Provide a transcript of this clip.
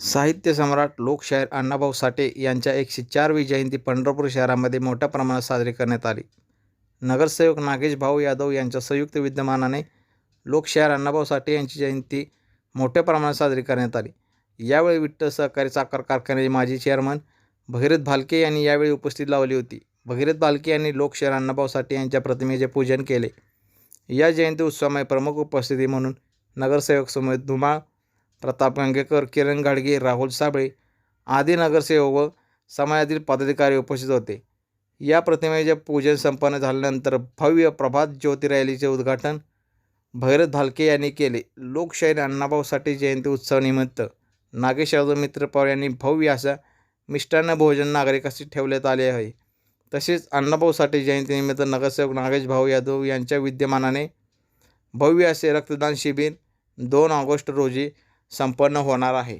साहित्य सम्राट लोकशाहीर अण्णाभाऊ साठे यांच्या एकशे चारवी जयंती पंढरपूर शहरामध्ये मोठ्या प्रमाणात साजरी करण्यात आली. नगरसेवक नागेश भाऊ यादव यांच्या संयुक्त विद्यमानाने लोकशाहीर अण्णाभाऊ साठे यांची जयंती मोठ्या प्रमाणात साजरी करण्यात आली. यावेळी विठ्ठल सहकारी साखर कारखान्याचे माजी चेअरमन भगीरथ भालके यांनी यावेळी उपस्थित लावली होती. भगीरथ भालके यांनी लोकशाहीर अण्णाभाऊ साठे यांच्या प्रतिमेचे पूजन केले. या जयंती उत्सवामध्ये प्रमुख उपस्थिती म्हणून नगरसेवक सुमित धुमाळ प्रताप गंगेकर किरण गाडगे राहुल साबळे आदी नगरसेवक व समाजातील पदाधिकारी उपस्थित होते. या प्रतिमेचे पूजन संपन्न झाल्यानंतर भव्य प्रभात ज्योती रॅलीचे उद्घाटन भैरव भालके यांनी केले. लोकशाहीर अण्णाभाऊ साठे जयंती उत्सवानिमित्त नागेश यादव मित्र पवार यांनी भव्य असा मिष्टान्न भोजन नागरिकाशी ठेवण्यात आले आहे. तसेच अण्णाभाऊ साठे जयंतीनिमित्त नगरसेवक नागेश भाऊ यादव यांच्या विद्यमानाने भव्य असे रक्तदान शिबिर दोन ऑगस्ट रोजी संपन्न होणार आहे.